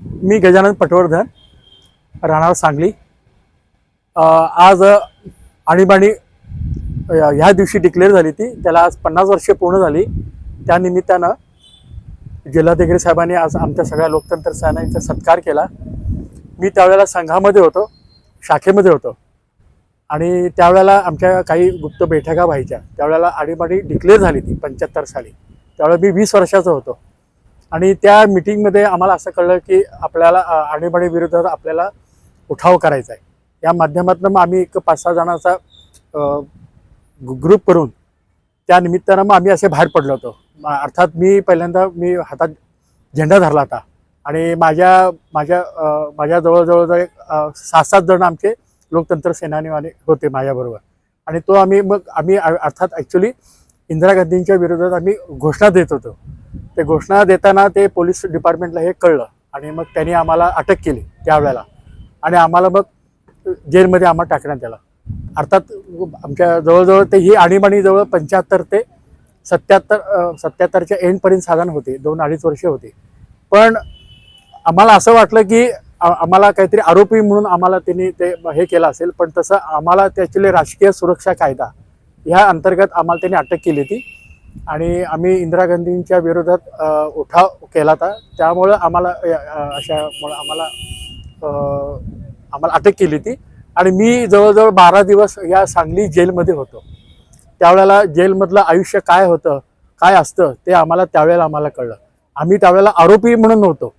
मी गजानन पटवर्धन राहणार सांगली. आज आणीबाणी ह्या दिवशी डिक्लेअर झाली ती. त्याला आज पन्नास वर्षे पूर्ण झाली. त्यानिमित्तानं जिल्हाधिकारी साहेबांनी आज आमच्या सगळ्या लोकतंत्र सेनानीचा सत्कार केला. मी त्यावेळेला संघामध्ये होतो शाखेमध्ये होतो. आणि त्यावेळेला आमच्या काही गुप्त बैठका व्हायच्या. त्यावेळेला आणीबाणी डिक्लेअर झाली ती पंच्याहत्तर साली. त्यावेळेला मी वीस वर्षाचा होतो. आणि त्या मिटिंगमध्ये आम्हाला असं कळलं की आपल्याला आणीबाणी विरोधात आपल्याला उठाव करायचा आहे. या माध्यमातून मग आम्ही एक पाच सहा जणांचा ग्रुप करून त्या निमित्तानं मग आम्ही असे बाहेर पडलो होतो. अर्थात मी पहिल्यांदा मी हातात झेंडा धरला होता आणि माझ्या माझ्या माझ्या जवळजवळ एक सहा सात जण आमचे लोकतंत्र सेनानीवाले होते माझ्याबरोबर. आणि तो आम्ही मग आम्ही अर्थात ॲक्च्युली इंदिरा गांधींच्या विरोधात आम्ही घोषणा देत होतो. ते घोषणा देताना ते पोलीस डिपार्टमेंटला हे कळलं आणि मग त्यांनी आम्हाला अटक केली त्यावेळेला. आणि आम्हाला मग जेलमध्ये आम्हाला टाकण्यात आलं. अर्थात आमच्या जवळजवळ ते ही आणीबाणी जवळ पंच्याहत्तर ते सत्याहत्तर सत्याहत्तरच्या एंडपर्यंत साधारण होते. दोन अडीच वर्षे होते. पण आम्हाला असं वाटलं की आम्हाला काहीतरी आरोपी म्हणून आम्हाला त्यांनी ते हे केलं असेल. पण तसं आम्हाला त्याच्याले राजकीय सुरक्षा कायदा ह्या अंतर्गत आम्हाला त्यांनी अटक केली होती. आणि आम्ही इंदिरा गांधींच्या विरोधात उठाव केला होता. त्यामुळं आम्हाला अ, अशामुळं आम्हाला आम्हाला अटक केली ती आणि मी जवळजवळ बारा दिवस या सांगली जेलमध्ये होतो. त्यावेळेला जेलमधलं आयुष्य काय होतं काय असतं ते आम्हाला त्यावेळेला आम्हाला कळलं. आम्ही त्यावेळेला आरोपी म्हणून नव्हतो.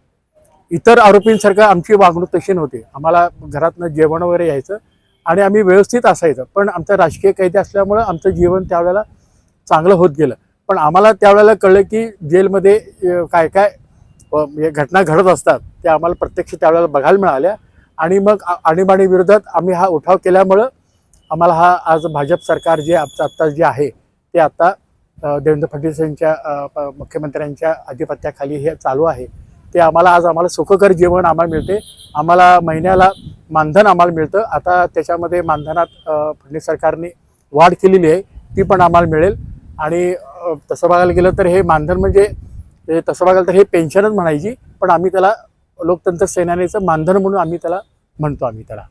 इतर आरोपींसारखं आमची वागणूक तशी नव्हती. आम्हाला घरातनं जेवण वगैरे यायचं आणि आम्ही व्यवस्थित असायचं. पण आमचं राजकीय कैदी असल्यामुळं आमचं जीवन त्यावेळेला चांगलं होत गेलं. पण आम्हाला त्यावेळेला कळलं की जेलमध्ये काय काय घटना घडत असतात ते आम्हाला प्रत्यक्ष त्यावेळेला बघायला मिळाल्या. आणि मग आणीबाणी विरोधात आम्ही हा उठाव केल्यामुळं आम्हाला हा आज भाजप सरकार जे आमचं आत्ता जे आहे ते आत्ता देवेंद्र फडणवीस यांच्या मुख्यमंत्र्यांच्या अधिपत्याखाली हे चालू आहे. ते आम्हाला आज आम्हाला सुखकर जेवण आम्हाला मिळते. आम्हाला महिन्याला मानधन आम्हाला मिळतं. आता त्याच्यामध्ये मानधनात फडणवीस सरकारने वाढ केलेली आहे ती पण आम्हाला मिळेल. आणि तसं बघायला गेलं तर हे मानधन म्हणजे हे तसं बघायला तर हे पेन्शनच म्हणायची पण आम्ही त्याला लोकतंत्र सेनानीचं मानधन म्हणून आम्ही त्याला म्हणतो आम्ही त्याला.